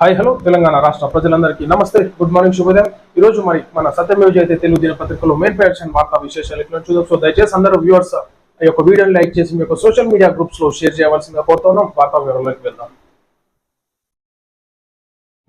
Hi hello Telangana రాష్ట్ర ప్రజలందరికీ నమస్తే గుడ్ మార్నింగ్ శుభోదయం. ఈ రోజు మరి మన సత్యమేవ జయతే తెలుగు దినపత్రికలో మెయిన్ పేర్షన్ వార్తా విశేషాలు ఇక్కడ చూద్దాం. సో దయచేసి అందరూ వ్యూవర్స్ ఈ యొక్క వీడియోని లైక్ చేసి మీ యొక్క సోషల్ మీడియా గ్రూప్స్లో షేర్ చేయవలసిందిగా కోరుతున్నాం. వార్తా వివరంలోకి వెళ్దాం.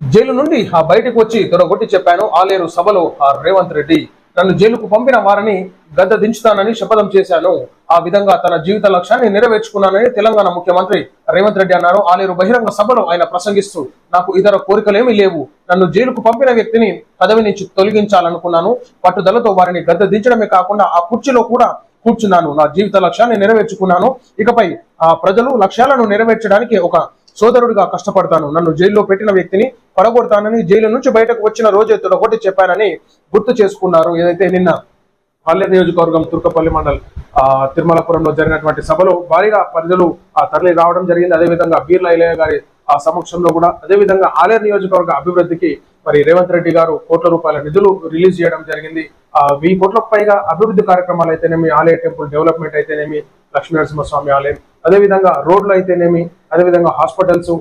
జైలు నుండి ఆ బయటకు వచ్చి తొడగొట్టి చెప్పాను. ఆలేరు సభలో ఆ రేవంత్ రెడ్డి నన్ను జైలుకు పంపిన వారిని గద్ద దించుతానని శపథం చేశాను. ఆ విధంగా తన జీవిత లక్ష్యాన్ని నెరవేర్చుకున్నానని తెలంగాణ ముఖ్యమంత్రి రేవంత్ రెడ్డి అన్నారు. ఆలేరు బహిరంగ సభలో ఆయన ప్రసంగిస్తూ నాకు ఇతర కోరికలేమీ లేవు. నన్ను జైలుకు పంపిన వ్యక్తిని పదవి నుంచి తొలగించాలనుకున్నాను. పట్టుదలతో వారిని గద్ద దించడమే కాకుండా ఆ కుర్చీలో కూడా కూర్చున్నాను. నా జీవిత లక్ష్యాన్ని నెరవేర్చుకున్నాను. ఇకపై ఆ ప్రజలు లక్ష్యాలను నెరవేర్చడానికి ఒక సోదరుడిగా కష్టపడతాను. నన్ను జైల్లో పెట్టిన వ్యక్తిని పడగొడతానని జైలు నుంచి బయటకు వచ్చిన రోజే ఒకటి చెప్పానని గుర్తు చేసుకున్నారు. ఏదైతే నిన్న పల్లె నియోజకవర్గం తుర్కపల్లి మండల్ తిరుమలపురంలో జరిగినటువంటి సభలో భారీగా ప్రజలు ఆ తరలి రావడం జరిగింది. అదేవిధంగా బీర్ల ఇలయ్య గారి ఆ సమక్షంలో కూడా అదేవిధంగా ఆలేరు నియోజకవర్గ అభివృద్ధికి మరి రేవంత్ రెడ్డి గారు కోట్ల రూపాయల నిధులు రిలీజ్ చేయడం జరిగింది. ఆ వెయ్యి కోట్లకు పైగా అభివృద్ధి కార్యక్రమాలు అయితేనేమి ఆలయ టెంపుల్ డెవలప్మెంట్ అయితేనేమి లక్ష్మీనరసింహస్వామి ఆలయం. అదేవిధంగా రోడ్లు అయితేనేమి అదేవిధంగా హాస్పిటల్స్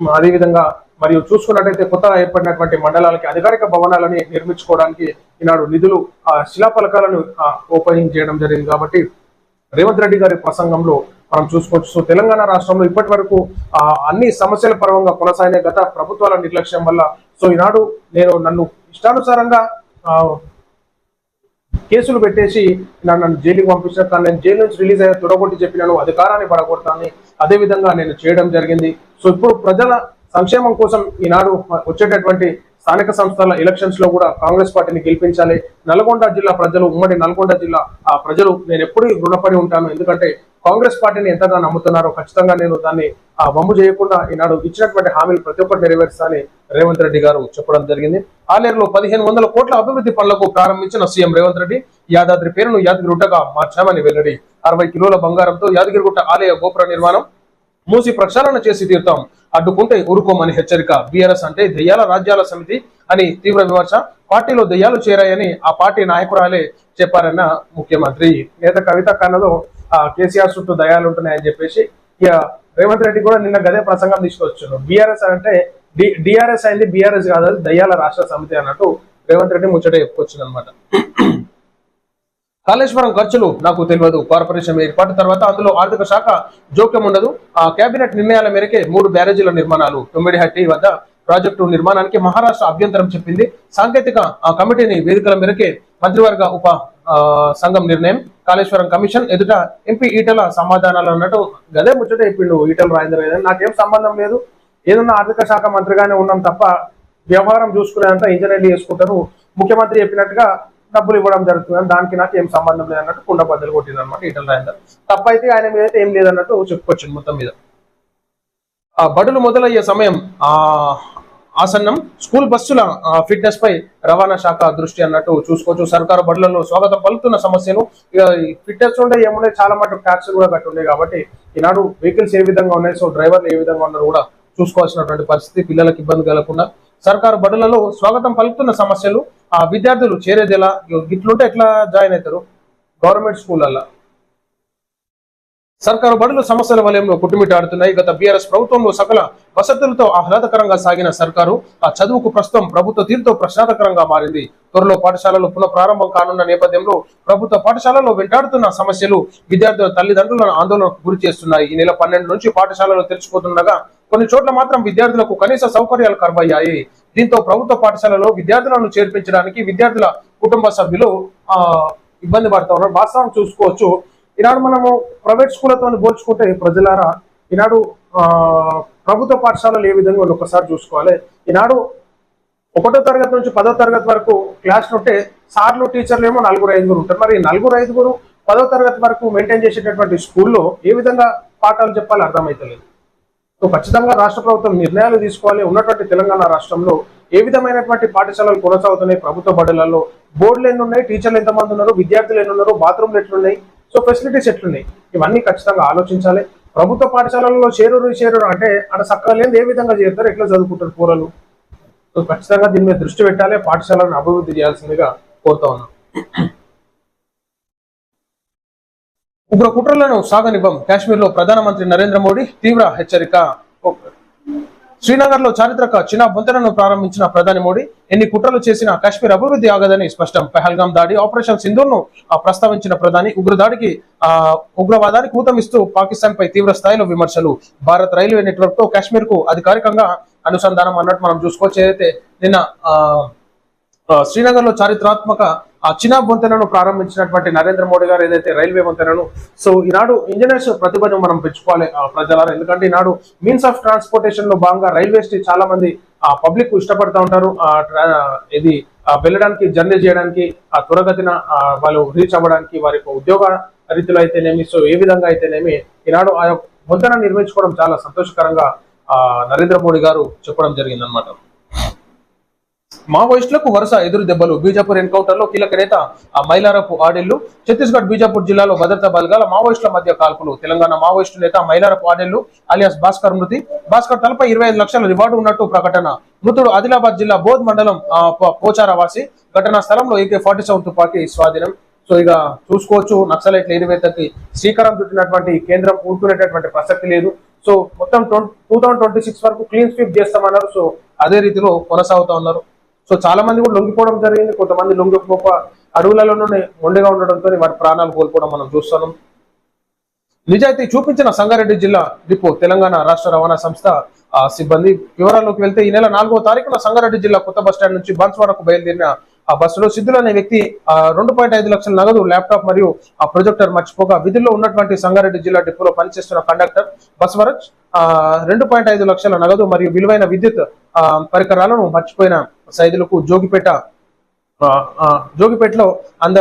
అదేవిధంగా మరియు చూసుకున్నట్టయితే కొత్తగా ఏర్పడినటువంటి మండలాలకి అధికారిక భవనాలని నిర్మించుకోవడానికి ఈనాడు నిధులు ఆ శిలాఫలకాలను ఓపెనింగ్ చేయడం జరిగింది కాబట్టి రేవంత్ రెడ్డి గారి ప్రసంగంలో మనం చూసుకోవచ్చు. సో తెలంగాణ రాష్ట్రంలో ఇప్పటి వరకు ఆ, అన్ని సమస్యల పరంగా కొనసాగిన గత ప్రభుత్వాల నిర్లక్ష్యం వల్ల సో ఈనాడు నేను నన్ను ఇష్టానుసారంగా కేసులు పెట్టేసి నన్ను నన్ను జైలుకి పంపించిన కానీ నేను జైలు నుంచి రిలీజ్ అయ్యే తొడగొట్టి చెప్పినాను అధికారాన్ని పడగొడతాను అదే విధంగా నేను చేయడం జరిగింది. సో ఇప్పుడు ప్రజల సంక్షేమం కోసం ఈనాడు వచ్చేటటువంటి స్థానిక సంస్థల ఎలక్షన్స్లో కూడా కాంగ్రెస్ పార్టీని గెలిపించాలి. నల్గొండ జిల్లా ప్రజలు ఉమ్మడి నల్గొండ జిల్లా ఆ ప్రజలు నేను ఎప్పుడూ రుణపడి ఉంటాను. ఎందుకంటే కాంగ్రెస్ పార్టీని ఎంతగా నమ్ముతున్నారో ఖచ్చితంగా నేను దాన్ని ఆ వమ్ము చేయకుండా ఈనాడు ఇచ్చినటువంటి హామీలు ప్రతి ఒక్కటి నెరవేరుస్తానని రేవంత్ రెడ్డి గారు చెప్పడం జరిగింది. ఆలేరులో పదిహేను వందల కోట్ల అభివృద్ధి పనులకు ప్రారంభించిన సీఎం రేవంత్ రెడ్డి యాదాద్రి పేరును యాదగిరిగుట్టగా మార్చామని వెల్లడి. అరవై కిలోల బంగారంతో యాదగిరిగుట్ట ఆలయ గోపుర నిర్మాణం మూసి ప్రక్షాళన చేసి తీరుతాం. అడ్డుకుంటే ఊరుకోమని హెచ్చరిక. బీఆర్ఎస్ అంటే దెయ్యాల రాజ్యాల సమితి అని తీవ్ర విమర్శ. పార్టీలో దెయ్యాలు చేరాయని ఆ పార్టీ నాయకురాలే చెప్పారన్న ముఖ్యమంత్రి. నేత కవిత కన్నలో ఆ కేసీఆర్ చుట్టూ దయాలు ఉంటున్నాయని చెప్పేసి ఇక రేవంత్ రెడ్డి కూడా నిన్న గదే ప్రసంగం తీసుకొచ్చారు బీఆర్ఎస్ అంటే డి డిఆర్ఎస్ అయింది బీఆర్ఎస్ కాదు దయ్యాల రాష్ట్ర సమితి అన్నట్టు రేవంత్ రెడ్డి ముచ్చట చెప్పుకొచ్చింది అనమాట కాళేశ్వరం ఖర్చులు నాకు తెలియదు. కార్పొరేషన్ ఏర్పాటు తర్వాత అందులో ఆర్థిక శాఖ జోక్యం ఉండదు. ఆ కేబినెట్ నిర్ణయాల మేరకే మూడు బ్యారేజీల నిర్మాణాలు తొమ్మిడిహట్టి వద్ద ప్రాజెక్టు నిర్మాణానికి మహారాష్ట్ర అభ్యంతరం చెప్పింది. సాంకేతిక ఆ కమిటీని వేదికల మేరకే మంత్రివర్గ ఉప సంఘం నిర్ణయం. కాళేశ్వరం కమిషన్ ఎదుట ఎంపీ ఈటల సమాధానాలు అన్నట్టు గదే ముచ్చట చెప్పిండు ఈటల రాజేంద్ర గారు. నాకేం సంబంధం లేదు. ఏదన్నా ఆర్థిక శాఖ మంత్రిగానే ఉన్నాం తప్ప వ్యవహారం చూసుకునేంత ఇంజనీర్లు చేసుకుంటారు. ముఖ్యమంత్రి చెప్పినట్టుగా డబ్బులు ఇవ్వడం జరుగుతుంది దానికి నాకు ఏం సంబంధం లేదన్నట్టు కుండ బద్దలు కొట్టింది అనమాట ఈటల రాజేందర్. తప్పైతే ఆయన మీద అయితే ఏం లేదన్నట్టు చెప్పుకొచ్చింది మొత్తం మీద. ఆ బడులు మొదలయ్యే సమయం ఆ ఆసన్నం స్కూల్ బస్సుల ఆ, ఫిట్నెస్ పై రవాణా శాఖ దృష్టి అన్నట్టు చూసుకోవచ్చు. సర్కారు బడులలో స్వాగతం పలుకుతున్న సమస్యను ఇక ఫిట్నెస్ ఉండే ఏమున్నాయి చాలా మటుకు ట్యాక్స్ కూడా కట్టి కాబట్టి ఈనాడు వెహికల్స్ ఏ విధంగా ఉన్నాయి సో డ్రైవర్లు ఏ విధంగా ఉన్నారు కూడా చూసుకోవాల్సినటువంటి పరిస్థితి పిల్లలకు ఇబ్బంది కలగకుండా సర్కారు బడులలో స్వాగతం పలుకుతున్న సమస్యలు ఆ విద్యార్థులు చేరేదేలా? ఇగో గిట్లుంటే ఎట్లా జాయిన్ అవుతారు? గవర్నమెంట్ స్కూళ్ళల్లో. సర్కారు బడులు సమస్యల వలయంలో కుట్టుమిట్టాడుతున్నాయి. గత బీఆర్ఎస్ ప్రభుత్వంలో సకల వసతులతో ఆహ్లాదకరంగా సాగిన సర్కారు ఆ చదువుకు ప్రస్తుతం ప్రభుత్వ తీరుతో ప్రశ్నార్థకరంగా మారింది. త్వరలో పాఠశాలలు పునః ప్రారంభం కానున్న నేపథ్యంలో ప్రభుత్వ పాఠశాలలో వెంటాడుతున్న సమస్యలు విద్యార్థుల తల్లిదండ్రులను ఆందోళనకు గురి చేస్తున్నాయి. ఈ నెల పన్నెండు నుంచి పాఠశాలలు తెరుచుకుంటుండగా కొన్ని చోట్ల మాత్రం విద్యార్థులకు కనీస సౌకర్యాలు కరువయ్యాయి. దీంతో ప్రభుత్వ పాఠశాలలో విద్యార్థులను చేర్పించడానికి విద్యార్థుల కుటుంబ సభ్యులు ఆ ఇబ్బంది పడతా ఉన్నారు. వాస్తవం చూసుకోవచ్చు. ఈనాడు మనము ప్రైవేట్ స్కూళ్ళతో పోల్చుకుంటే ప్రజలారా ఈనాడు ఆ, ప్రభుత్వ పాఠశాలలు ఏ విధంగా ఉన్నాయో ఒకసారి చూసుకోవాలి. ఈనాడు ఒకటో తరగతి నుంచి పదో తరగతి వరకు క్లాస్ ఉంటే సార్లు టీచర్లు ఏమో నలుగురు ఐదుగురు ఉంటారు. మరి నలుగురు ఐదుగురు పదో తరగతి వరకు మెయింటైన్ చేసేటటువంటి స్కూల్లో ఏ విధంగా పాఠాలు చెప్పాలి అర్థమైతలేదు. సో ఖచ్చితంగా రాష్ట్ర ప్రభుత్వం నిర్ణయాలు తీసుకోవాలి. ఉన్నటువంటి తెలంగాణ రాష్ట్రంలో ఏ విధమైనటువంటి పాఠశాలలు కొనసాగుతున్నాయి? ప్రభుత్వ బడులలో బోర్డులు ఎన్ని ఉన్నాయి టీచర్లు ఎంతమంది ఉన్నారు? విద్యార్థులు ఎన్ని ఉన్నారు బాత్రూమ్లు ఎట్లున్నాయి? సో ఫెసిలిటీస్ ఎట్లున్నాయి? ఇవన్నీ ఖచ్చితంగా ఆలోచించాలి. ప్రభుత్వ పాఠశాలల్లో చేరురు చేరురు అంటే అక్కడ చక్కగా లేదు ఏ విధంగా చేరుతారు? ఎట్లా చదువుకుంటారు కూరలు సో ఖచ్చితంగా దీని మీద దృష్టి పెట్టాలి. పాఠశాలను అభివృద్ధి చేయాల్సిందిగా కోరుతా ఉన్నాం. ఉగ్ర కుట్రలను సాగనివ్వం. కాశ్మీర్లో ప్రధానమంత్రి నరేంద్ర మోడీ తీవ్ర హెచ్చరిక. శ్రీనగర్లో చారిత్రక చిన్న బొంతనను ప్రారంభించిన ప్రధాని మోడీ ఎన్ని కుట్రలు చేసినా కాశ్మీర్ అభివృద్ధి ఆగదని స్పష్టం. పెహల్గాం దాడి ఆపరేషన్ సింధూర్ ప్రస్తావించిన ప్రధాని ఉగ్రదాడికి ఆ ఉగ్రవాదానికి ఊతమిస్తూ పాకిస్తాన్ పై తీవ్ర స్థాయిలో విమర్శలు. భారత్ రైల్వే నెట్వర్క్తో కాశ్మీర్కు అధికారికంగా అనుసంధానం అన్నట్టు మనం చూసుకోవచ్చు. ఏదైతే నిన్న ఆ శ్రీనగర్లో చారిత్రాత్మక చినాబ్ వంతెనను ప్రారంభించినటువంటి నరేంద్ర మోడీ గారు ఏదైతే రైల్వే వంతెనను సో ఈనాడు ఇంజనీర్స్ ప్రతిభను మనం పెంచుకోవాలి ఆ, ప్రజలారా. ఎందుకంటే ఈనాడు మీన్స్ ఆఫ్ ట్రాన్స్పోర్టేషన్లో భాగంగా రైల్వేస్ని చాలా మంది ఆ పబ్లిక్ ఇష్టపడతా ఉంటారు. ఇది వెళ్ళడానికి జర్నీ చేయడానికి ఆ త్వరగతిన వాళ్ళు రీచ్ అవ్వడానికి వారి ఉద్యోగ రీతిలో అయితేనేమి సో ఏ విధంగా అయితేనేమి ఈనాడు ఆ యొక్క వంతెన నిర్మించుకోవడం చాలా సంతోషకరంగా ఆ నరేంద్ర మోడీ గారు చెప్పడం జరిగిందనమాట మావోయిస్టులకు వరుస ఎదురు దెబ్బలు. బీజాపూర్ ఎన్కౌంటర్లో కీలక నేత ఆ మైలారపు ఆడెళ్ళు ఛత్తీస్గఢ్ బీజాపూర్ జిల్లాలో భద్రతా బలగాల మావోయిస్టుల మధ్య కాల్పులు. తెలంగాణ మావోయిస్టు నేత మైలారపు ఆడెళ్ళు అలియాస్ భాస్కర్ మృతి. భాస్కర్ తలపై ఇరవై ఐదు లక్షల రివార్డు ఉన్నట్టు ప్రకటన. మృతుడు ఆదిలాబాద్ జిల్లా బోధ్ మండలం పోచారావాసి. ఘటనా స్థలంలో ఏకే ఫార్టీ సెవెన్ తుపాకీ స్వాధీనం. సో ఇక చూసుకోవచ్చు నక్సలైట్ల ఎరివేతకి శ్రీకారం చుట్టినటువంటి కేంద్రం ఊరుకునేటటువంటి ప్రసక్తి లేదు. సో మొత్తం టూ థౌసండ్ ట్వంటీ సిక్స్ వరకు క్లీన్ స్వీప్ చేస్తామన్నారు. సో అదే రీతిలో కొనసాగుతా ఉన్నారు. సో చాలా మంది కూడా లొంగిపోవడం జరిగింది. కొంతమంది లొంగిపోక అడవులలోనే మొండిగా ఉండడంతో వారి ప్రాణాలు కోల్పోవడం మనం చూస్తున్నాం. నిజాయితీ చూపించిన సంగారెడ్డి జిల్లా డిపో తెలంగాణ రాష్ట్ర రవాణా సంస్థ సిబ్బంది వివరాల్లోకి వెళ్తే ఈ నెల నాలుగో తారీఖున సంగారెడ్డి జిల్లా కొత్త బస్ స్టాండ్ నుంచి బన్స్వాడకు బయలుదేరిన ఆ బస్సులో సిద్ధులు అనే వ్యక్తి ఆ, రెండు పాయింట్ ఐదు లక్షల నగదు ల్యాప్టాప్ మరియు ఆ ప్రొజెక్టర్ మర్చిపోగా విధుల్లో ఉన్నటువంటి సంగారెడ్డి జిల్లా డిపోలో పనిచేస్తున్న కండక్టర్ బస్వరజ్ ఆ, రెండు పాయింట్ ఐదు లక్షల నగదు మరియు విలువైన విద్యుత్ పరికరాలను మర్చిపోయిన సైదులకు జోగిపేట జోగిపేటలో అంద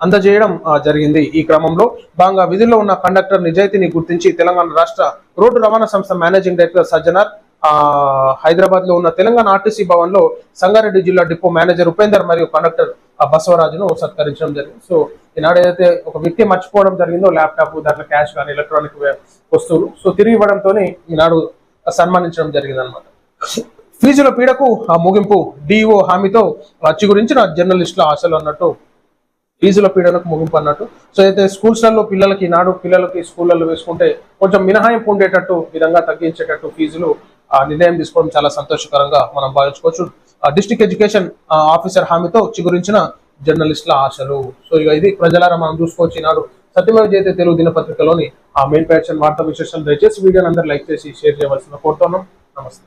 అందజేయడం జరిగింది. ఈ క్రమంలో బాగా విధుల్లో ఉన్న కండక్టర్ నిజాయితీని గుర్తించి తెలంగాణ రాష్ట్ర రోడ్డు రవాణా సంస్థ మేనేజింగ్ డైరెక్టర్ సజ్జనార్ ఆ హైదరాబాద్లో ఉన్న తెలంగాణ ఆర్టీసీ భవన్లో సంగారెడ్డి జిల్లా డిపో మేనేజర్ ఉపేందర్ మరియు కండక్టర్ బసవరాజును సత్కరించడం జరిగింది. సో ఈనాడు ఏదైతే ఒక వ్యక్తి మర్చిపోవడం జరిగిందో ల్యాప్టాప్ దాంట్లో క్యాష్ కానీ ఎలక్ట్రానిక్ వస్తువులు సో తిరిగి ఇవ్వడంతో ఈనాడు సన్మానించడం జరిగింది అనమాట ఫీజుల పీడకు ఆ ముగింపు డిఓ హామీతో రచ్చి గురించిన జర్నలిస్టుల ఆశలు అన్నట్టు ఫీజుల పీడనకు ముగింపు అన్నట్టు. సో అయితే స్కూల్స్లలో పిల్లలకి నాడు పిల్లలకి స్కూళ్ళలో వేసుకుంటే కొంచెం మినహాయింపు ఉండేటట్టు విధంగా తగ్గించేటట్టు ఫీజులు ఆ నిర్ణయం తీసుకోవడం చాలా సంతోషకరంగా మనం భావించుకోవచ్చు. డిస్ట్రిక్ట్ ఎడ్యుకేషన్ ఆఫీసర్ హామీతో చిగురించిన జర్నలిస్టుల ఆశలు. సో ఇక ఇది ప్రజలారా మనం చూసుకోవచ్చు ఈనాడు. సత్యమేవ జయతే తెలుగు దినపత్రికలోని ఆ మెయిన్ ప్యాక్షన్ వార్తా విశేషాలు దయచేసి వీడియోని అందరూ లైక్ చేసి షేర్ చేయవలసిన కోరుతున్నాం. నమస్తే.